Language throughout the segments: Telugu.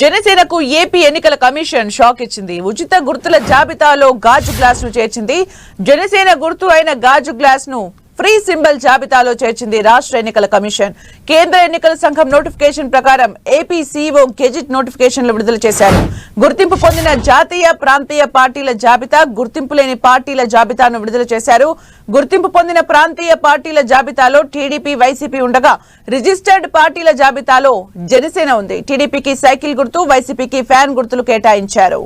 జనసేనకు ఏపీ ఎన్నికల కమిషన్ షాక్ ఇచ్చింది. ఉచిత గుర్తుల జాబితాలో గాజు గ్లాస్ను చేర్చింది. జనసేన గుర్తు అయిన గాజు గ్లాస్ను ఫ్రీ సింబల్ జాబితాలో చేర్చింది రాష్ట్ర ఎన్నికల కమిషన్. కేంద్ర ఎన్నికల సంఘం నోటిఫికేషన్ ప్రకారం ఏపీ సీఓ గెజిట్ నోటిఫికేషన్లు విడుదల చేశారు. గుర్తింపు పొందిన జాతీయ ప్రాంతీయ పార్టీల జాబితా గుర్తింపు లేని పార్టీల జాబితాను విడుదల చేశారు. గుర్తింపు పొందిన ప్రాంతీయ పార్టీల జాబితాలో టీడీపీ వైసీపీ ఉండగా రిజిస్టర్డ్ పార్టీల జాబితాలో జనసేన ఉంది. టీడీపీకి సైకిల్ గుర్తు వైసీపీకి ఫ్యాన్ గుర్తులు కేటాయించారు.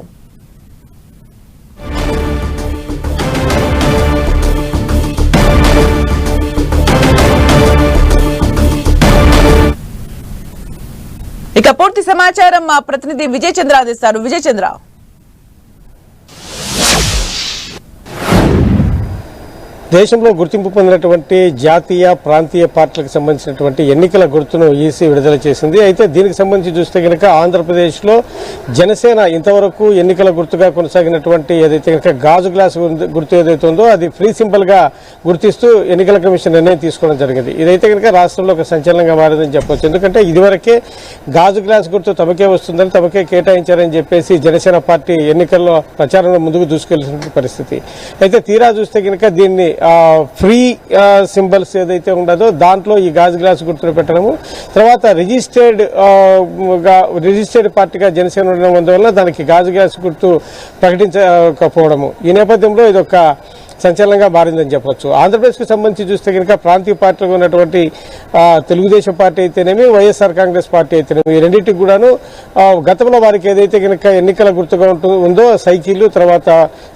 ఇక పూర్తి సమాచారం మా ప్రతినిధి విజయ్ చంద్ర అందిస్తారు. విజయ్ దేశంలో గుర్తింపు పొందినటువంటి జాతీయ ప్రాంతీయ పార్టీలకు సంబంధించినటువంటి ఎన్నికల గుర్తును ఈసీ విడుదల చేసింది. అయితే దీనికి సంబంధించి చూస్తే కనుక ఆంధ్రప్రదేశ్లో జనసేన ఇంతవరకు ఎన్నికల గుర్తుగా కొనసాగినటువంటి ఏదైతే కనుక గాజు గ్లాస్ గుర్తు ఏదైతే ఉందో అది ఫ్రీ సింబల్గా గుర్తిస్తూ ఎన్నికల కమిషన్ నిర్ణయం తీసుకోవడం జరిగింది. ఇదైతే కనుక రాష్ట్రంలో ఒక సంచలనంగా మారిందని చెప్పొచ్చు. ఎందుకంటే ఇదివరకే గాజు గ్లాస్ గుర్తు తమకే వస్తుందని తమకే కేటాయించారని చెప్పేసి జనసేన పార్టీ ఎన్నికల్లో ప్రచారంలో ముందుకు దూసుకెళ్ళిన పరిస్థితి. అయితే తీరా చూస్తే కనుక దీన్ని ఫ్రీ సింబల్స్ ఏదైతే ఉండదో దాంట్లో ఈ గాజు గ్లాస్ గుర్తులు పెట్టడము. తర్వాత రిజిస్టర్డ్ రిజిస్టర్డ్ పార్టీగా జనసేన ఉండడం అందువల్ల దానికి గాజు గ్లాస్ గుర్తు ప్రకటించకపోవడము. ఈ నేపథ్యంలో ఇదొక సంచలనంగా మారిందని చెప్పొచ్చు. ఆంధ్రప్రదేశ్కు సంబంధించి చూస్తే కనుక ప్రాంతీయ పార్టీలో ఉన్నటువంటి తెలుగుదేశం పార్టీ అయితేనేమి వైఎస్ఆర్ కాంగ్రెస్ పార్టీ అయితేనేమి ఈ రెండింటికి కూడాను గతంలో వారికి ఏదైతే కనుక ఎన్నికల గుర్తుగా ఉందో సైకిల్ తర్వాత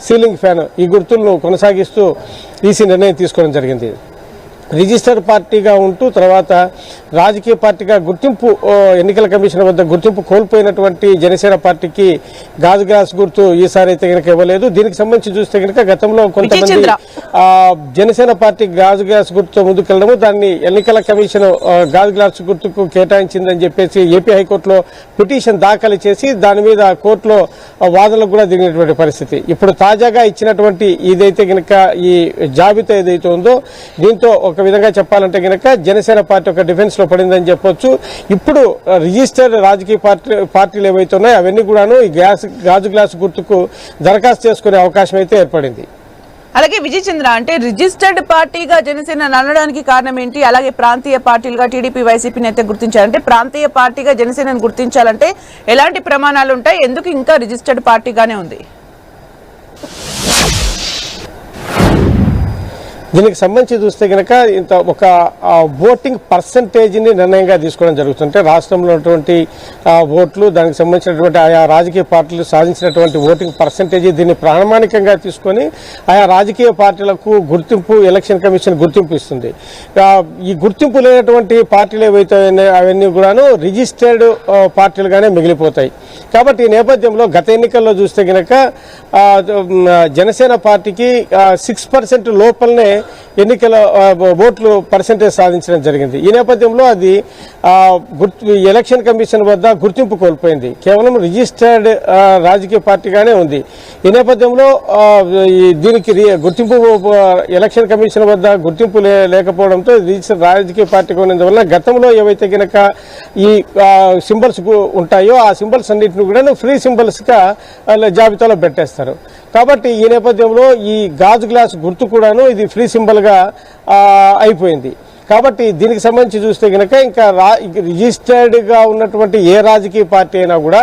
సీలింగ్ ఫ్యాన్ ఈ గుర్తులను కొనసాగిస్తూ ఈసీ నిర్ణయం తీసుకోవడం జరిగింది. రిజిస్టర్డ్ పార్టీగా ఉంటూ తర్వాత రాజకీయ పార్టీగా గుర్తింపు ఎన్నికల కమిషన్ వద్ద గుర్తింపు కోల్పోయినటువంటి జనసేన పార్టీకి గాజు గ్లాస్ గుర్తు ఈసారి అయితే కనుక ఇవ్వలేదు. దీనికి సంబంధించి చూస్తే కనుక గతంలో కొంతమంది జనసేన పార్టీ గాజు గ్లాస్ గుర్తుతో ముందుకెళ్ళడము దాన్ని ఎన్నికల కమిషన్ గాజు గ్లాస్ గుర్తుకు కేటాయించిందని చెప్పేసి ఏపీ హైకోర్టులో పిటిషన్ దాఖలు చేసి దాని మీద కోర్టులో వాదనలకు కూడా దిగినటువంటి పరిస్థితి. ఇప్పుడు తాజాగా ఇచ్చినటువంటి ఇదైతే కనుక ఈ జాబితా ఏదైతే ఉందో దీంతో ఒక విధంగా చెప్పాలంటే కనుక జనసేన పార్టీ ఒక డిఫెన్స్ లో పడిందని చెప్పొచ్చు. ఇప్పుడు రిజిస్టర్డ్ రాజకీయ పార్టీ పార్టీలు ఏవైతే ఉన్నాయో అవన్నీ కూడాను ఈ గ్యాస్ గాజు గ్లాస్ గుర్తుకు దరఖాస్తు చేసుకునే అవకాశం అయితే ఏర్పడింది. అలాగే విజయ్ చంద్ర అంటే రిజిస్టర్డ్ పార్టీగా జనసేన అనడానికి కారణం ఏంటి? అలాగే ప్రాంతీయ పార్టీలుగా టీడీపీ వైసీపీని అయితే గుర్తించాలంటే ప్రాంతీయ పార్టీగా జనసేనను గుర్తించాలంటే ఎలాంటి ప్రమాణాలు ఉంటాయి? ఎందుకు ఇంకా రిజిస్టర్డ్ పార్టీగానే ఉంది? దీనికి సంబంధించి చూస్తే కనుక ఇంత ఒక ఓటింగ్ పర్సంటేజ్ని నిర్ణయంగా తీసుకోవడం జరుగుతుంటే రాష్ట్రంలో ఉన్నటువంటి ఓట్లు దానికి సంబంధించినటువంటి ఆయా రాజకీయ పార్టీలు సాధించినటువంటి ఓటింగ్ పర్సంటేజ్ దీన్ని ప్రామాణికంగా తీసుకొని ఆయా రాజకీయ పార్టీలకు గుర్తింపు ఎలక్షన్ కమిషన్ గుర్తింపు ఇస్తుంది. ఈ గుర్తింపు లేనటువంటి పార్టీలు ఏవైతే అవన్నీ కూడాను రిజిస్టర్డ్ పార్టీలుగానే మిగిలిపోతాయి. కాబట్టి ఈ నేపథ్యంలో గత ఎన్నికల్లో చూస్తే గనక జనసేన పార్టీకి సిక్స్ పర్సెంట్ లోపలనే ఎన్నికల ఓట్లు పర్సెంటేజ్ సాధించడం జరిగింది. ఈ నేపథ్యంలో అది గుర్తు ఎలక్షన్ కమిషన్ వద్ద గుర్తింపు కోల్పోయింది. కేవలం రిజిస్టర్డ్ రాజకీయ పార్టీగానే ఉంది. ఈ నేపథ్యంలో దీనికి గుర్తింపు ఎలక్షన్ కమిషన్ వద్ద గుర్తింపు లేకపోవడంతో రిజిస్టర్ రాజకీయ పార్టీగా ఉన్నందువల్ల గతంలో ఏవైతే గనక ఈ సింబల్స్ ఉంటాయో ఆ సింబల్స్ అన్నింటిని కూడా ఫ్రీ సింబల్స్గా జాబితాలో పెట్టేస్తారు. కాబట్టి ఈ నేపథ్యంలో ఈ గాజు గ్లాస్ గుర్తు కూడాను ఇది ఫ్రీ సింబల్గా అయిపోయింది. కాబట్టి దీనికి సంబంధించి చూస్తే కనుక ఇంకా రా ఉన్నటువంటి ఏ రాజకీయ పార్టీ అయినా కూడా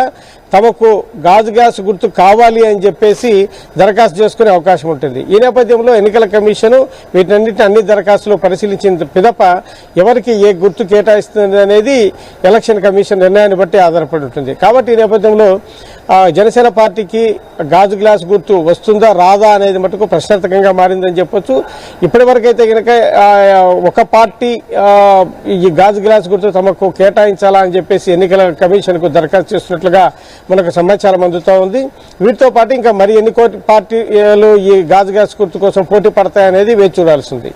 తమకు గాజు గ్యాస్ గుర్తు కావాలి అని చెప్పేసి దరఖాస్తు చేసుకునే అవకాశం ఉంటుంది. ఈ నేపథ్యంలో ఎన్నికల కమిషన్ వీటన్నిటిని అన్ని దరఖాస్తులు పరిశీలించిన పిదప ఎవరికి ఏ గుర్తు కేటాయిస్తుంది అనేది ఎలక్షన్ కమిషన్ నిర్ణయాన్ని బట్టి ఆధారపడి ఉంటుంది. కాబట్టి ఈ నేపథ్యంలో జనసేన పార్టీకి గాజు గ్లాస్ గుర్తు వస్తుందా రాదా అనేది మటుకు ప్రశ్నార్థకంగా మారిందని చెప్పొచ్చు. ఇప్పటివరకైతే కనుక ఒక పార్టీ ఈ గాజు గ్లాస్ గుర్తు తమకు కేటాయించాలా అని చెప్పేసి ఎన్నికల కమిషన్కు దరఖాస్తు చేస్తున్నట్లుగా మనకు సమాచారం అందుతూ ఉంది. వీటితో పాటు ఇంకా మరి ఎన్ని కోటి పార్టీలు ఈ గాజు గ్లాస్ గుర్తు కోసం పోటీ పడతాయనేది వేచి చూడాల్సింది.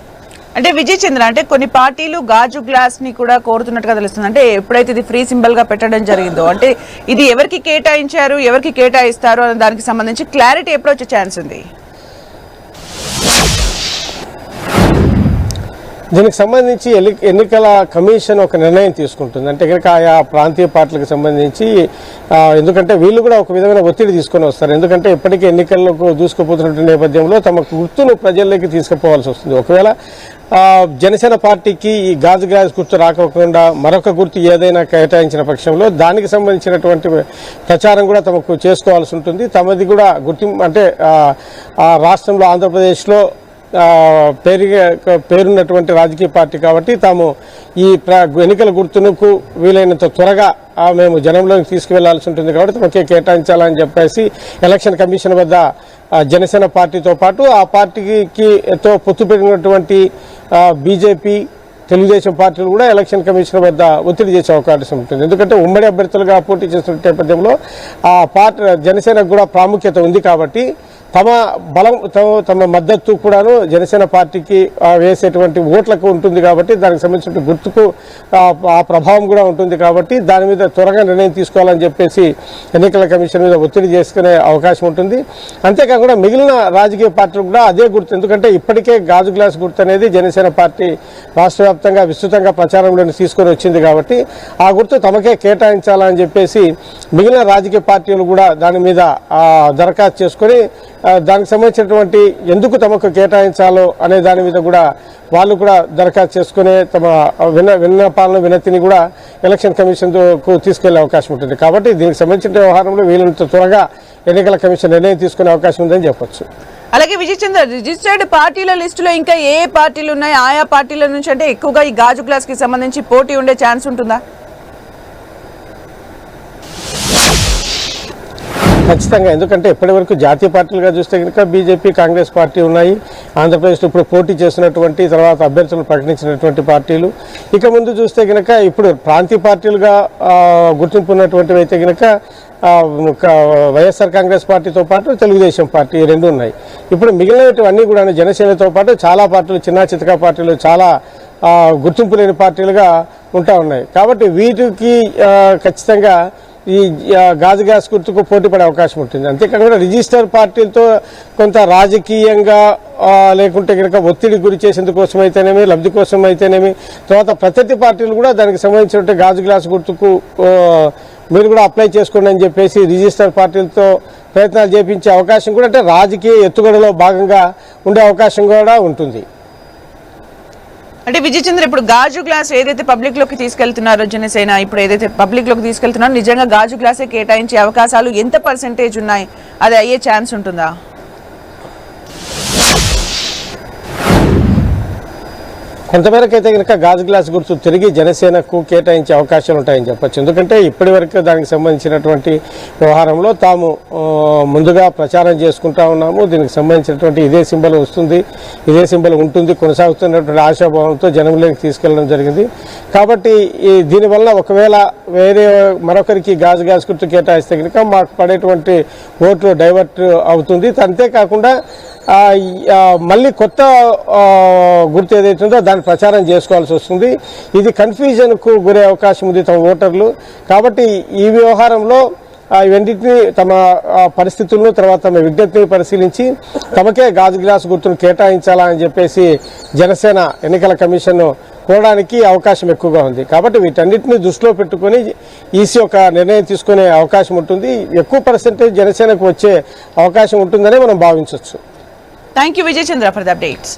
అంటే విజయ్ చంద్ర అంటే కొన్ని పార్టీలు గాజు గ్లాస్ని కూడా కోరుతున్నట్టుగా తెలుస్తుంది. అంటే ఎప్పుడైతే ఇది ఫ్రీ సింబల్గా పెట్టడం జరిగిందో అంటే ఇది ఎవరికి కేటాయించారు ఎవరికి కేటాయిస్తారు అనే దానికి సంబంధించి క్లారిటీ ఎప్పుడు వచ్చే ఛాన్స్ ఉంది. దీనికి సంబంధించి ఎన్నికల కమిషన్ ఒక నిర్ణయం తీసుకుంటుంది. అంటే కనుక ఆయా ప్రాంతీయ పార్టీలకు సంబంధించి ఎందుకంటే వీళ్ళు కూడా ఒక విధమైన ఒత్తిడి తీసుకొని వస్తారు. ఎందుకంటే ఇప్పటికీ ఎన్నికలకు దూసుకుపోతున్న నేపథ్యంలో తమ గుర్తును ప్రజల్లోకి తీసుకుపోవాల్సి వస్తుంది. ఒకవేళ జనసేన పార్టీకి ఈ గాజు గాజు గుర్తు రాకపోకుండా మరొక గుర్తు ఏదైనా కేటాయించిన పక్షంలో దానికి సంబంధించినటువంటి ప్రచారం కూడా తమకు చేసుకోవాల్సి ఉంటుంది. తమది కూడా గుర్తింపు అంటే ఆ, రాష్ట్రంలో ఆంధ్రప్రదేశ్లో పేరుగా పేరున్నటువంటి రాజకీయ పార్టీ కాబట్టి తాము ఈ ఎన్నికల గుర్తునకు వీలైనంత త్వరగా మేము జనంలోకి తీసుకువెళ్ళాల్సి ఉంటుంది కాబట్టి తమకే కేటాయించాలని చెప్పేసి ఎలక్షన్ కమిషన్ వద్ద జనసేన పార్టీతో పాటు ఆ పార్టీకి తో పొత్తు పెట్టినటువంటి బీజేపీ తెలుగుదేశం పార్టీలు కూడా ఎలక్షన్ కమిషన్ వద్ద ఒత్తిడి చేసే అవకాశం ఉంటుంది. ఎందుకంటే ఉమ్మడి అభ్యర్థులుగా పోటీ చేస్తున్న నేపథ్యంలో ఆ పార్టీ జనసేనకు కూడా ప్రాముఖ్యత ఉంది కాబట్టి తమ బలం తమ- తమ మద్దతు కూడాను జనసేన పార్టీకి వేసేటువంటి ఓట్లకు ఉంటుంది కాబట్టి దానికి సంబంధించిన గుర్తుకు ఆ, ప్రభావం కూడా ఉంటుంది కాబట్టి దాని మీద త్వరగా నిర్ణయం తీసుకోవాలని చెప్పేసి ఎన్నికల కమిషన్ మీద ఒత్తిడి చేసుకునే అవకాశం ఉంటుంది. అంతేకాకుండా మిగిలిన రాజకీయ పార్టీలు కూడా అదే గుర్తు ఎందుకంటే ఇప్పటికే గాజు గ్లాస్ గుర్తు అనేది జనసేన పార్టీ రాష్ట్ర వ్యాప్తంగా విస్తృతంగా ప్రచారంలోని తీసుకొని వచ్చింది కాబట్టి ఆ గుర్తు తమకే కేటాయించాలని చెప్పేసి మిగిలిన రాజకీయ పార్టీలు కూడా దాని మీద దరఖాస్తు చేసుకొని దానికి సంబంధించినటువంటి ఎందుకు తమకు కేటాయించాలో అనే దాని మీద కూడా వాళ్ళు కూడా దరఖాస్తు చేసుకునే తమ విన్న విన్నపాలను వినతిని కూడా ఎలక్షన్ కమిషన్ తీసుకెళ్ళే అవకాశం ఉంటుంది. కాబట్టి దీనికి సంబంధించిన వ్యవహారంలో వీలంత త్వరగా ఎన్నికల కమిషన్ నిర్ణయం తీసుకునే అవకాశం ఉందని చెప్పొచ్చు. అలాగే విజయ్ చంద్ర రిజిస్టర్డ్ పార్టీల లిస్టులో ఇంకా ఏ ఏ పార్టీలు ఉన్నాయి? ఆయా పార్టీల నుంచి అంటే ఎక్కువగా ఈ గాజు గ్లాస్కి సంబంధించి పోటీ ఉండే ఛాన్స్ ఉంటుందా? ఖచ్చితంగా ఎందుకంటే ఇప్పటి వరకు జాతీయ పార్టీలుగా చూస్తే కనుక బీజేపీ కాంగ్రెస్ పార్టీ ఉన్నాయి. ఆంధ్రప్రదేశ్లో ఇప్పుడు పోటీ చేసినటువంటి తర్వాత అభ్యర్థులు ప్రకటించినటువంటి పార్టీలు. ఇక ముందు చూస్తే కనుక ఇప్పుడు ప్రాంతీయ పార్టీలుగా గుర్తింపు ఉన్నటువంటివి అయితే కనుక వైఎస్ఆర్ కాంగ్రెస్ పార్టీతో పాటు తెలుగుదేశం పార్టీ రెండు ఉన్నాయి. ఇప్పుడు మిగిలినవన్నీ కూడా జనసేనతో పాటు చాలా పార్టీలు చిన్న చితకా పార్టీలు చాలా గుర్తింపు లేని పార్టీలుగా ఉంటా ఉన్నాయి. కాబట్టి వీటికి ఖచ్చితంగా ఈ గాజు గ్యాస్ గుర్తుకు పోటీ పడే అవకాశం ఉంటుంది. అంతేకాకుండా రిజిస్టర్ పార్టీలతో కొంత రాజకీయంగా లేకుంటే కనుక ఒత్తిడి గురి చేసేందుకోసం అయితేనేమి లబ్ధి కోసం అయితేనేమి తర్వాత ప్రత్యర్థి పార్టీలు కూడా దానికి సంబంధించిన గాజు గ్లాస్ గుర్తుకు మీరు కూడా అప్లై చేసుకోండి అని చెప్పేసి రిజిస్టర్ పార్టీలతో ప్రయత్నాలు చేపించే అవకాశం కూడా అంటే రాజకీయ ఎత్తుగడలో భాగంగా ఉండే అవకాశం కూడా ఉంటుంది. అంటే విజయ్ చంద్ర ఇప్పుడు గాజు గ్లాస్ ఏదైతే పబ్లిక్లోకి తీసుకెళ్తున్నారో జనసేన ఇప్పుడు ఏదైతే పబ్లిక్లోకి తీసుకెళ్తున్నారో నిజంగా గాజు గ్లాసే కేటాయించే అవకాశాలు ఎంత పర్సెంటేజ్ ఉన్నాయి? అది అయ్యే ఛాన్స్ ఉంటుందా? కొంతమేరకు అయితే కనుక గాజు గ్లాస్ గుర్తు తిరిగి జనసేనకు కేటాయించే అవకాశాలు ఉంటాయని చెప్పొచ్చు. ఎందుకంటే ఇప్పటి వరకు దానికి సంబంధించినటువంటి వ్యవహారంలో తాము ముందుగా ప్రచారం చేసుకుంటా ఉన్నాము. దీనికి సంబంధించినటువంటి ఇదే సింబల్ వస్తుంది. ఇదే సింబల్ ఉంటుంది. కొనసాగుతున్నటువంటి ఆశాభావంతో జనంలోకి తీసుకెళ్ళడం జరిగింది. కాబట్టి ఈ దీనివల్ల ఒకవేళ వేరే మరొకరికి గాజు గ్లాస్ గుర్తు కేటాయిస్తే కనుక మాకు పడేటువంటి ఓట్లు డైవర్ట్ అవుతుంది. అంతేకాకుండా మళ్ళీ కొత్త గుర్తు ఏదైతే ఉందో దాన్ని ప్రచారం చేసుకోవాల్సి వస్తుంది. ఇది కన్ఫ్యూజన్కు గురే అవకాశం ఉంది తమ ఓటర్లు. కాబట్టి ఈ వ్యవహారంలో ఇవన్నింటినీ ఇవన్నిటిని తమ పరిస్థితులను తర్వాత తమ విజ్ఞప్తిని పరిశీలించి తమకే గాజు గ్లాసు గుర్తును కేటాయించాలా అని చెప్పేసి జనసేన ఎన్నికల కమిషన్ కోవడానికి అవకాశం ఎక్కువగా ఉంది. కాబట్టి వీటన్నిటిని దృష్టిలో పెట్టుకొని ఈసీ ఒక నిర్ణయం తీసుకునే అవకాశం ఉంటుంది. ఎక్కువ పర్సెంటేజ్ జనసేనకు వచ్చే అవకాశం ఉంటుందని మనం భావించవచ్చు. Thank you Vijay Chandra for the updates